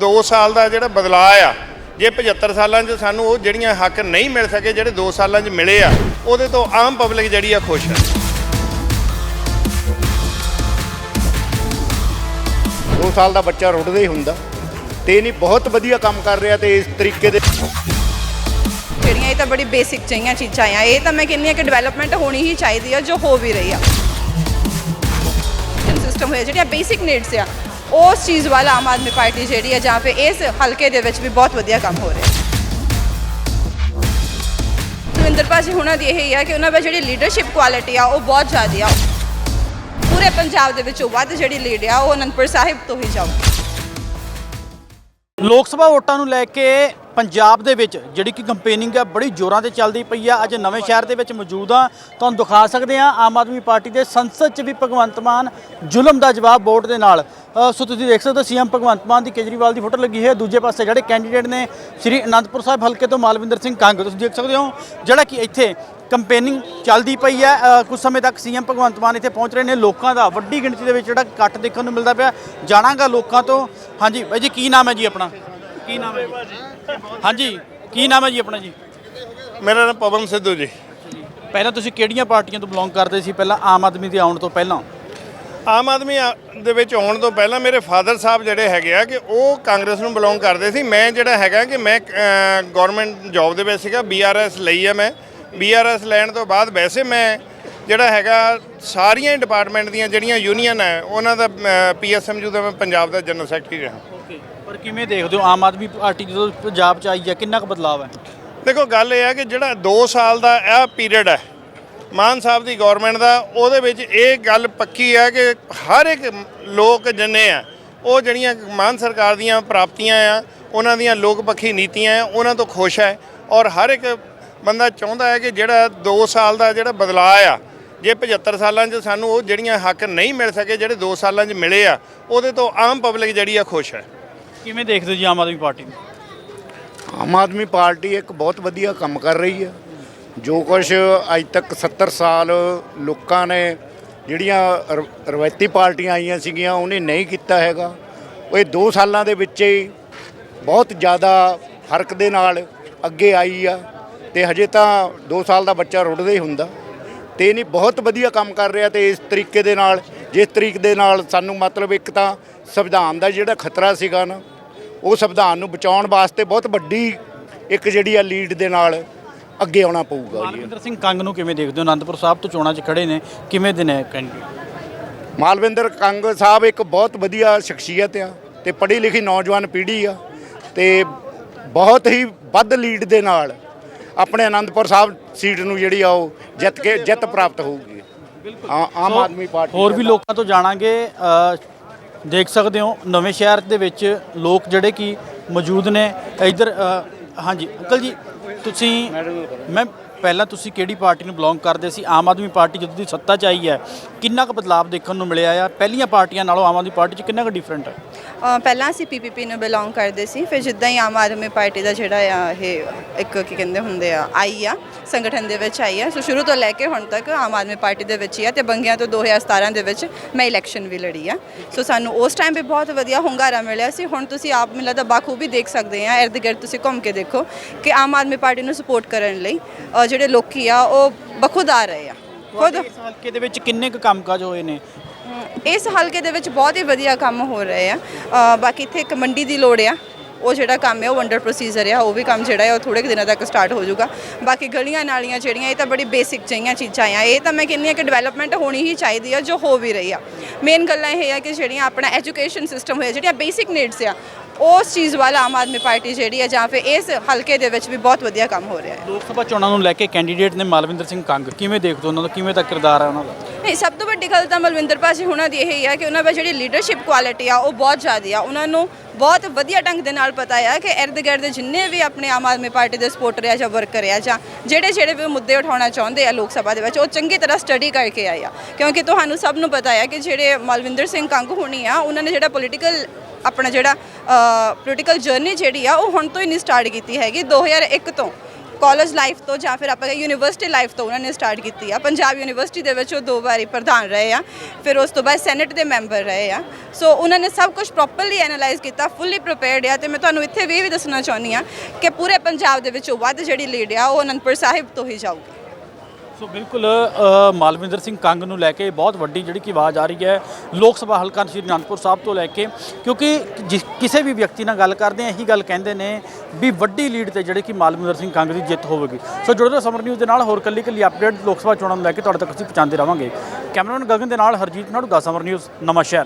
2 ਸਾਲ ਦਾ ਜਿਹੜਾ ਬਦਲਾਅ ਆ ਜੇ 75 ਸਾਲਾਂ 'ਚ ਸਾਨੂੰ ਉਹ ਜਿਹੜੀਆਂ ਹੱਕ ਨਹੀਂ ਮਿਲ ਸਕੇ ਜਿਹੜੇ 2 ਸਾਲਾਂ 'ਚ ਮਿਲੇ ਆ ਉਹਦੇ ਤੋਂ ਆਮ ਪਬਲਿਕ ਜਿਹੜੀ ਆ ਖੁਸ਼ ਆ। ਦੋ ਸਾਲ ਦਾ ਬੱਚਾ ਰੁੱਟਦਾ ਹੀ ਹੁੰਦਾ ਤੇ ਨਹੀਂ ਬਹੁਤ ਵਧੀਆ ਕੰਮ ਕਰ ਰਿਹਾ ਤੇ ਇਸ ਤਰੀਕੇ ਦੇ ਜਿਹੜੀਆਂ ਇਹ ਤਾਂ ਬੜੀ ਬੇਸਿਕ ਚਾਹੀਆਂ ਚੀਜ਼ਾਂ ਆ ਇਹ ਤਾਂ ਮੈਂ ਕਹਿੰਦੀ ਆ ਕਿ ਡਿਵੈਲਪਮੈਂਟ ਹੋਣੀ ਹੀ ਚਾਹੀਦੀ ਆ ਜੋ ਹੋ ਵੀ ਰਹੀ ਆ। ਸਿਸਟਮ ਹੋਇਆ ਜਿਹੜੀਆਂ ਬੇਸਿਕ ਨੀਡਸ ਆ ਉਸ ਚੀਜ਼ ਵੱਲ ਆਮ ਆਦਮੀ ਪਾਰਟੀ ਜਿਹੜੀ ਆ ਜਾਂ ਫਿਰ ਇਸ ਹਲਕੇ ਦੇ ਵਿੱਚ ਵੀ ਬਹੁਤ ਵਧੀਆ ਕੰਮ ਹੋ ਰਿਹਾ ਸੁਰਿੰਦਰ ਭਾਜੀ, ਹੁਣਾਂ ਦੀ ਇਹ ਹੀ ਆ ਕਿ ਉਹਨਾਂ ਵਿੱਚ ਜਿਹੜੀ ਲੀਡਰਸ਼ਿਪ ਕੁਆਲਿਟੀ ਆ, ਉਹ ਬਹੁਤ ਜ਼ਿਆਦਾ ਆ। ਪੂਰੇ ਪੰਜਾਬ ਦੇ ਵਿੱਚੋਂ ਵੱਧ ਜਿਹੜੀ ਲੀਡ ਆ, ਉਹ ਅਨੰਦਪੁਰ ਸਾਹਿਬ ਤੋਂ ਹੀ ਜਾਊਗੀ। ਲੋਕ ਸਭਾ ਵੋਟਾਂ ਨੂੰ ਲੈ ਕੇ ਪੰਜਾਬ ਦੇ ਵਿੱਚ ਜਿਹੜੀ ਕਿ ਕੰਪੇਨਿੰਗ ਹੈ ਬੜੀ ਜ਼ੋਰਾਂ ਤੇ ਚੱਲਦੀ ਪਈ ਆ। ਅੱਜ ਨਵੇਂ ਸ਼ਹਿਰ ਦੇ ਵਿੱਚ ਮੌਜੂਦ ਆ। ਤੁਹਾਨੂੰ ਦਿਖਾ ਸਕਦੇ ਆ ਆਮ ਆਦਮੀ ਪਾਰਟੀ ਦੇ ਸੰਸਦ 'ਚ ਵੀ ਭਗਵੰਤ ਮਾਨ ਜ਼ੁਲਮ ਦਾ ਜਵਾਬ ਵੋਟ ਦੇ ਨਾਲ। ਸੋ ਤੁਸੀਂ ਦੇਖ ਸਕਦੇ ਹੋ ਸੀਐਮ ਭਗਵੰਤ ਮਾਨ ਦੀ ਕੇਜਰੀਵਾਲ ਦੀ ਫੋਟੋ ਲੱਗੀ ਹੈ। ਦੂਜੇ ਪਾਸੇ ਜਿਹੜੇ ਕੈਂਡੀਡੇਟ ਨੇ ਸ੍ਰੀ ਅਨੰਦਪੁਰ ਸਾਹਿਬ ਹਲਕੇ ਤੋਂ ਮਾਲਵਿੰਦਰ ਸਿੰਘ ਕੰਗ। ਤੁਸੀਂ ਦੇਖ ਸਕਦੇ ਹੋ ਜਿਹੜਾ ਕਿ ਇੱਥੇ ਕੰਪੇਨਿੰਗ ਚੱਲਦੀ ਪਈ ਹੈ ਅ, ਕੁਝ ਸਮੇਂ ਤੱਕ ਸੀਐਮ ਭਗਵੰਤ ਮਾਨ ਇੱਥੇ ਪਹੁੰਚ ਰਹੇ ਨੇ। ਲੋਕਾਂ ਦਾ ਵੱਡੀ ਗਿਣਤੀ ਦੇ ਵਿੱਚ ਜਿਹੜਾ ਇਕੱਠ ਦੇਖਣ ਨੂੰ ਮਿਲਦਾ ਪਿਆ। ਜਾਣਾਂਗਾ ਲੋਕਾਂ ਤੋਂ। ਹਾਂਜੀ ਬਾਈ ਜੀ ਕੀ ਨਾਮ ਹੈ ਜੀ ਆਪਣਾ? ਕੀ ਨਾਮ ਹੈ ਜੀ? ਹਾਂਜੀ ਕੀ ਨਾਮ ਹੈ ਜੀ ਆਪਣਾ ਜੀ? ਮੇਰਾ ਨਾਮ ਪਵਨ ਸਿੱਧੂ ਜੀ। ਪਹਿਲਾਂ ਤੁਸੀਂ ਕਿਹੜੀਆਂ ਪਾਰਟੀਆਂ ਤੋਂ ਬਿਲੋਂਗ ਕਰਦੇ ਸੀ? ਪਹਿਲਾਂ ਆਮ ਆਦਮੀ ਦੇ ਆਉਣ ਤੋਂ ਪਹਿਲਾਂ। ਆਮ ਆਦਮੀ ਆ- ਦੇ ਵਿੱਚ ਆਉਣ ਤੋਂ ਪਹਿਲਾਂ ਮੇਰੇ ਫਾਦਰ ਸਾਹਿਬ ਜਿਹੜੇ ਹੈਗੇ ਆ ਕਿ ਉਹ ਕਾਂਗਰਸ ਨੂੰ ਬਿਲੋਂਗ ਕਰਦੇ ਸੀ। ਮੈਂ ਜਿਹੜਾ ਹੈਗਾ ਕਿ ਮੈਂ ਗਵਰਨਮੈਂਟ ਜੌਬ ਦੇ ਵਿੱਚ ਸੀਗਾ ਬੀਆਰਐਸ ਲਈ ਆ ਮੈਂ। ਬੀਆਰਐਸ ਲੈਣ ਤੋਂ ਬਾਅਦ ਵੈਸੇ ਮੈਂ ਜਿਹੜਾ ਹੈਗਾ ਸਾਰੀਆਂ ਡਿਪਾਰਟਮੈਂਟ ਦੀਆਂ ਜਿਹੜੀਆਂ ਯੂਨੀਅਨ ਹੈ ਉਹਨਾਂ ਦਾ ਪੀਐਸਐਮਯੂ ਦਾ ਮੈਂ ਪੰਜਾਬ ਦਾ ਜਨਰਲ ਸੈਕਟਰੀ ਰਿਹਾ। ਪਰ ਕਿਵੇਂ ਦੇਖਦੇ ਹੋ? ਆਮ ਆਦਮੀ ਪਾਰਟੀ ਜਦੋਂ ਪੰਜਾਬ 'ਚ ਆਈ ਹੈ, ਕਿੰਨਾ ਕੁ ਬਦਲਾਅ ਹੈ? ਦੇਖੋ, ਗੱਲ ਇਹ ਹੈ ਕਿ ਜਿਹੜਾ 2 ਸਾਲ ਦਾ ਇਹ ਪੀਰੀਅਡ ਹੈ, ਮਾਨ ਸਾਹਿਬ ਦੀ ਗਵਰਨਮੈਂਟ ਦਾ, ਉਹਦੇ ਵਿੱਚ ਇਹ ਗੱਲ ਪੱਕੀ ਹੈ ਕਿ ਹਰ ਇੱਕ ਲੋਕ ਜਿੰਨੇ ਆ, ਉਹ ਜਿਹੜੀਆਂ ਮਾਨ ਸਰਕਾਰ ਦੀਆਂ ਪ੍ਰਾਪਤੀਆਂ ਆ, ਉਹਨਾਂ ਦੀਆਂ ਲੋਕ ਪੱਖੀ ਨੀਤੀਆਂ ਆ, ਉਹਨਾਂ ਤੋਂ ਖੁਸ਼ ਹੈ। ਔਰ ਹਰ ਇੱਕ ਬੰਦਾ ਚਾਹੁੰਦਾ ਹੈ ਕਿ ਜਿਹੜਾ 2 ਸਾਲ ਦਾ ਜਿਹੜਾ ਬਦਲਾਅ ਆ, ਜੇ 75 ਸਾਲਾਂ 'ਚ ਸਾਨੂੰ ਉਹ ਜਿਹੜੀਆਂ ਹੱਕ ਨਹੀਂ ਮਿਲ ਸਕੇ, ਜਿਹੜੇ 2 ਸਾਲਾਂ 'ਚ ਮਿਲੇ ਆ, ਉਹਦੇ ਤੋਂ ਆਮ ਪਬਲਿਕ ਜਿਹੜੀ ਆ ਖੁਸ਼ ਹੈ। ਕਿਵੇਂ ਦੇਖਦੇ ਹੋ ਜੀ ਆਮ ਆਦਮੀ ਪਾਰਟੀ ਨੂੰ? ਆਮ ਆਦਮੀ ਪਾਰਟੀ ਇੱਕ ਬਹੁਤ ਵਧੀਆ ਕੰਮ ਕਰ ਰਹੀ ਹੈ। ਜੋ ਕੁਝ ਅੱਜ ਤੱਕ 70 ਸਾਲ ਲੋਕਾਂ ਨੇ ਜਿਹੜੀਆਂ ਰ- ਰਵਾਇਤੀ ਪਾਰਟੀਆਂ ਆਈਆਂ ਸੀਗੀਆਂ, ਉਹਨੇ ਨਹੀਂ ਕੀਤਾ ਹੈਗਾ। ਉਹ ਇਹ 2 ਸਾਲਾਂ ਦੇ ਵਿੱਚ ਹੀ ਬਹੁਤ ਜ਼ਿਆਦਾ ਫ਼ਰਕ ਦੇ ਨਾਲ ਅੱਗੇ ਆਈ ਆ ਤੇ ਹਜੇ ਤਾਂ 2 ਸਾਲ ਦਾ ਬੱਚਾ ਰੁੱਟਦਾ ਹੀ ਹੁੰਦਾ। ਤੇ ਨਹੀਂ ਬਹੁਤ ਵਧੀਆ ਕੰਮ ਕਰ ਰਿਹਾ ਤੇ ਇਸ ਤਰੀਕੇ ਦੇ ਨਾਲ, ਜਿਸ ਤਰੀਕੇ ਦੇ ਨਾਲ ਸਾਨੂੰ ਮਤਲਬ ਇੱਕ ਤਾਂ ਸੰਵਿਧਾਨ ਦਾ ਜਿਹੜਾ ਖਤਰਾ ਸੀਗਾ ਨਾ ਉਹ ਸੰਵਿਧਾਨ ਨੂੰ ਬਚਾਉਣ ਵਾਸਤੇ ਬਹੁਤ ਵੱਡੀ ਇੱਕ ਜਿਹੜੀ ਆ ਲੀਡ ਦੇ ਨਾਲ ਅੱਗੇ ਆਉਣਾ ਪਊਗਾ ਜੀ। ਮਾਨਵਿੰਦਰ ਸਿੰਘ ਕੰਗ ਨੂੰ ਕਿਵੇਂ ਦੇਖਦੇ ਹੋ? ਅਨੰਦਪੁਰ ਸਾਹਿਬ ਤੋਂ ਚੋਣਾਂ 'ਚ ਖੜੇ ਨੇ। ਕਿਵੇਂ ਦੇ ਨੇ ਕੈਂਡੀਡੇਟ ਮਾਲਵਿੰਦਰ ਕੰਗ ਸਾਹਿਬ ਇੱਕ ਬਹੁਤ ਵਧੀਆ ਸ਼ਖਸੀਅਤ ਆ ਤੇ ਪੜ੍ਹੀ ਲਿਖੀ ਨੌਜਵਾਨ ਪੀੜ੍ਹੀ ਆ ਤੇ ਬਹੁਤ ਹੀ ਵੱਧ ਲੀਡ ਦੇ ਨਾਲ ਆਪਣੇ ਆਨੰਦਪੁਰ ਸਾਹਿਬ ਸੀਟ ਨੂੰ ਜਿਹੜੀ ਆ ਉਹ ਜਿੱਤ ਕੇ ਜਿੱਤ ਪ੍ਰਾਪਤ ਹੋਊਗੀ। ਆ- ਆਮ ਆਦਮੀ ਪਾਰਟੀ ਹੋਰ ਵੀ ਲੋਕਾਂ ਤੋਂ ਜਾਣਾਂਗੇ ਅ, ਦੇਖ ਸਕਦੇ ਹੋ, ਨਵੇਂ ਸ਼ਹਿਰ ਦੇ ਵਿੱਚ ਲੋਕ ਜਿਹੜੇ ਕਿ ਮੌਜੂਦ ਨੇ। ਇੱਧਰ ਹਾਂਜੀ, ਅੰਕਲ ਜੀ, ਤੁਸੀਂ, ਮੈਂ ਪਹਿਲਾਂ ਤੁਸੀਂ ਕਿਹੜੀ ਪਾਰਟੀ ਨੂੰ ਬਿਲੋਂਗ ਕਰਦੇ ਸੀ? ਆਮ ਆਦਮੀ ਪਾਰਟੀ ਜਦੋਂ ਦੀ ਸੱਤਾ 'ਚ ਆਈ ਹੈ, ਕਿੰਨਾ ਕੁ ਬਦਲਾਅ ਦੇਖਣ ਨੂੰ ਮਿਲਿਆ ਆ? ਪਹਿਲੀਆਂ ਪਾਰਟੀਆਂ ਨਾਲੋਂ ਆਮ ਆਦਮੀ ਪਾਰਟੀ 'ਚ ਕਿੰਨਾ ਕੁ ਡਿਫਰੈਂਟ ਹੈ? ਪਹਿਲਾਂ ਅਸੀਂ ਪੀਪੀਪੀ ਨੂੰ ਬਿਲੋਂਗ ਕਰਦੇ ਸੀ, ਫਿਰ ਜਿੱਦਾਂ ਹੀ ਆਮ ਆਦਮੀ ਪਾਰਟੀ ਦਾ ਜਿਹੜਾ ਆ, ਇਹ ਇੱਕ ਕੀ ਕਹਿੰਦੇ ਹੁੰਦੇ ਆ, ਆਈ ਆ, ਸੰਗਠਨ ਦੇ ਵਿੱਚ ਆਈ ਆ, ਸੋ ਸ਼ੁਰੂ ਤੋਂ ਲੈ ਕੇ ਹੁਣ ਤੱਕ ਆਮ ਆਦਮੀ ਪਾਰਟੀ ਦੇ ਵਿੱਚ ਹੀ ਆ ਤੇ ਬੰਗਿਆਂ ਤੋਂ 2017 ਦੇ ਵਿੱਚ ਮੈਂ ਇਲੈਕਸ਼ਨ ਵੀ ਲੜੀ ਆ। ਸੋ ਸਾਨੂੰ ਉਸ ਟਾਈਮ ਵੀ ਬਹੁਤ ਵਧੀਆ ਹੁੰਗਾਰਾ ਮਿਲਿਆ ਸੀ, ਹੁਣ ਤੁਸੀਂ ਆਪ ਮੈਨੂੰ ਲੱਗਦਾ ਬਾਖੂਬੀ ਦੇਖ ਸਕਦੇ ਆ ਇਰਦ ਗਿਰਦ ਤੁਸੀਂ ਘੁੰਮ ਕੇ ਦੇਖੋ ਕਿ ਆਮ ਆਦਮੀ ਪਾਰਟੀ ਨੂੰ ਸਪੋਰਟ ਕਰਨ ਲਈ ਜਿਹੜੇ ਲੋਕੀ ਆ ਉਹ ਬਖੁਦ ਆ ਰਹੇ ਆ। ਖੁਦ ਇਸ ਹਲਕੇ ਦੇ ਵਿੱਚ ਕਿੰਨੇ ਕੁ ਕੰਮਕਾਜ ਹੋਏ ਨੇ? ਇਸ ਹਲਕੇ ਦੇ ਵਿੱਚ ਬਹੁਤ ਹੀ ਵਧੀਆ ਕੰਮ ਹੋ ਰਹੇ ਆ। ਬਾਕੀ ਇੱਥੇ ਇੱਕ ਮੰਡੀ ਦੀ ਲੋੜ ਆ। ਉਹ ਜਿਹੜਾ ਕੰਮ ਹੈ ਉਹ ਅੰਡਰ ਪ੍ਰੋਸੀਜਰ ਆ। ਉਹ ਵੀ ਕੰਮ ਜਿਹੜਾ ਹੈ ਉਹ ਥੋੜੇ ਕੁ ਦਿਨਾਂ ਤੱਕ ਸਟਾਰਟ ਹੋ ਜਾਊਗਾ। ਬਾਕੀ ਗਲੀਆਂ ਨਾਲੀਆਂ ਜਿਹੜੀਆਂ ਇਹ ਤਾਂ ਬੜੀ ਬੇਸਿਕ ਚਾਹੀਆਂ ਚੀਜ਼ਾਂ ਆ। ਇਹ ਤਾਂ ਮੈਂ ਕਹਿੰਦੀ ਆ ਕਿ ਡਿਵੈਲਪਮੈਂਟ ਹੋਣੀ ਹੀ ਚਾਹੀਦੀ ਆ ਜੋ ਹੋ ਵੀ ਰਹੀ ਆ। ਮੇਨ ਗੱਲਾਂ ਇਹ ਆ ਕਿ ਜਿਹੜੀਆਂ ਆਪਣਾ ਐਜੂਕੇਸ਼ਨ ਸਿਸਟਮ ਹੋਇਆ ਜਿਹੜੀਆਂ ਬੇਸਿਕ ਨੀਡਸ ਆ ਉਸ ਚੀਜ਼ ਵਾਲਾ ਆਮ ਆਦਮੀ ਪਾਰਟੀ ਜਿਹੜੀ ਆ ਜਾਂ ਫਿਰ ਇਸ ਹਲਕੇ ਦੇ ਵਿੱਚ ਵੀ ਬਹੁਤ ਵਧੀਆ ਕੰਮ ਹੋ ਰਿਹਾ ਹੈ। ਲੋਕ ਸਭਾ ਚੋਣਾਂ ਨੂੰ ਲੈ ਕੇ ਕੈਂਡੀਡੇਟ ਨੇ ਮਾਲਵਿੰਦਰ ਸਿੰਘ ਕੰਗ ਕਿਵੇਂ ਦੇਖਦੇ ਹੋ ਉਹਨਾਂ ਦਾ ਕਿਵੇਂ ਦਾ ਕਿਰਦਾਰ ਹੈ ਉਹਨਾਂ ਦਾ? ਨਹੀਂ ਸਭ ਤੋਂ ਵੱਡੀ ਗੱਲ ਤਾਂ ਮਲਵਿੰਦਰ ਭਾਜੀ ਹੁਣਾਂ ਦੀ ਇਹ ਹੀ ਆ ਕਿ ਉਹਨਾਂ ਵਿੱਚ ਜਿਹੜੀ ਲੀਡਰਸ਼ਿਪ ਕੁਆਲਿਟੀ ਆ ਉਹ ਬਹੁਤ ਜ਼ਿਆਦੀ ਆ। ਉਹਨਾਂ ਨੂੰ ਬਹੁਤ ਵਧੀਆ ਢੰਗ ਦੇ ਨਾਲ ਪਤਾ ਆ ਕਿ ਇਰਦ ਗਿਰਦ ਜਿੰਨੇ ਵੀ ਆਪਣੇ ਆਮ ਆਦਮੀ ਪਾਰਟੀ ਦੇ ਸਪੋਰਟਰ ਆ ਜਾਂ ਵਰਕਰ ਆ ਜਾਂ ਜਿਹੜੇ ਜਿਹੜੇ ਵੀ ਮੁੱਦੇ ਉਠਾਉਣਾ ਚਾਹੁੰਦੇ ਆ ਲੋਕ ਸਭਾ ਦੇ ਵਿੱਚ ਉਹ ਚੰਗੀ ਤਰ੍ਹਾਂ ਸਟੱਡੀ ਕਰਕੇ ਆਏ ਆ। ਕਿਉਂਕਿ ਤੁਹਾਨੂੰ ਸਭ ਨੂੰ ਪਤਾ ਆ ਕਿ ਜਿਹੜੇ ਮਲਵਿੰਦਰ ਸਿੰਘ ਕੰਗ ਹੋਣੀ ਆ ਉਹਨਾਂ ਨੇ ਜਿਹੜਾ ਪੋਲੀਟੀਕਲ ਆਪਣਾ ਜਿਹੜਾ ਪੋਲੀਟੀਕਲ ਜਰਨੀ ਜਿਹੜੀ ਆ, ਉਹ ਹੁਣ ਤੋਂ ਹੀ ਨਹੀਂ ਸਟਾਰਟ ਕੀਤੀ ਹੈਗੀ 2001 ਤੋਂ। ਕਾਲਜ ਲਾਈਫ ਤੋਂ ਜਾਂ ਫਿਰ ਆਪਾਂ ਯੂਨੀਵਰਸਿਟੀ ਲਾਈਫ ਤੋਂ ਉਹਨਾਂ ਨੇ ਸਟਾਰਟ ਕੀਤੀ ਆ। ਪੰਜਾਬ ਯੂਨੀਵਰਸਿਟੀ ਦੇ ਵਿੱਚ ਉਹ ਦੋ ਵਾਰੀ ਪ੍ਰਧਾਨ ਰਹੇ ਆ, ਫਿਰ ਉਸ ਤੋਂ ਬਾਅਦ ਸੈਨੇਟ ਦੇ ਮੈਂਬਰ ਰਹੇ ਆ। ਸੋ ਉਹਨਾਂ ਨੇ ਸਭ ਕੁਝ ਪ੍ਰੋਪਰਲੀ ਐਨਾਲਾਈਜ਼ ਕੀਤਾ ਫੁੱਲੀ ਪ੍ਰੀਪੇਅਰਡ ਆ, ਤੇ ਮੈਂ ਤੁਹਾਨੂੰ ਇੱਥੇ ਵੀ ਇਹ ਵੀ ਦੱਸਣਾ ਚਾਹੁੰਦੀ ਆ ਕਿ ਪੂਰੇ ਪੰਜਾਬ ਦੇ ਵਿੱਚੋਂ ਵੱਧ ਜਿਹੜੀ ਲੀਡ ਆ, ਉਹ ਅਨੰਦਪੁਰ ਸਾਹਿਬ ਤੋਂ ਹੀ ਜਾਊਗੀ। ਸੋ ਬਿਲਕੁਲ ਮਾਲਵਿੰਦਰ ਸਿੰਘ ਕੰਗ ਨੂੰ ਲੈ ਕੇ ਬਹੁਤ ਵੱਡੀ ਜਿਹੜੀ ਕਿ ਆਵਾਜ਼ ਆ ਰਹੀ ਹੈ ਲੋਕ ਸਭਾ ਹਲਕਾ ਸ਼੍ਰੀ ਅਨੰਦਪੁਰ ਸਾਹਿਬ ਤੋਂ ਲੈ ਕੇ, ਕਿਉਂਕਿ ਜਿਸ, ਕਿਸੇ ਵੀ ਵਿਅਕਤੀ ਨਾਲ ਗੱਲ ਕਰਦੇ ਆ ਇਹੀ ਗੱਲ ਕਹਿੰਦੇ ਨੇ ਵੀ ਵੱਡੀ ਲੀਡ ਤੇ ਜਿਹੜੇ ਕਿ ਮਾਲਵਿੰਦਰ ਸਿੰਘ ਕੰਗ ਦੀ ਜਿੱਤ ਹੋਵੇਗੀ। ਸੋ ਜੁੜੇ ਰਹੋ ਸਮਰ ਨਿਊਜ਼ ਦੇ ਨਾਲ, ਹੋਰ ਕੱਲੀ ਕੱਲੀ ਅਪਡੇਟ ਲੋਕ ਸਭਾ ਚੋਣਾਂ ਨੂੰ ਲੈ ਕੇ ਤੁਹਾਡੇ ਤੱਕ ਅਸੀਂ ਪਹੁੰਚਾਉਂਦੇ ਰਵਾਂਗੇ ਕੈਮਰਾਮੈਨ ਗਗਨ ਦੇ ਨਾਲ ਹਰਜੀਤ ਨਾੜੂਗਾ, ਸਮਰ ਨਿਊਜ਼ ਨਵਾਂ ਸ਼ਹਿਰ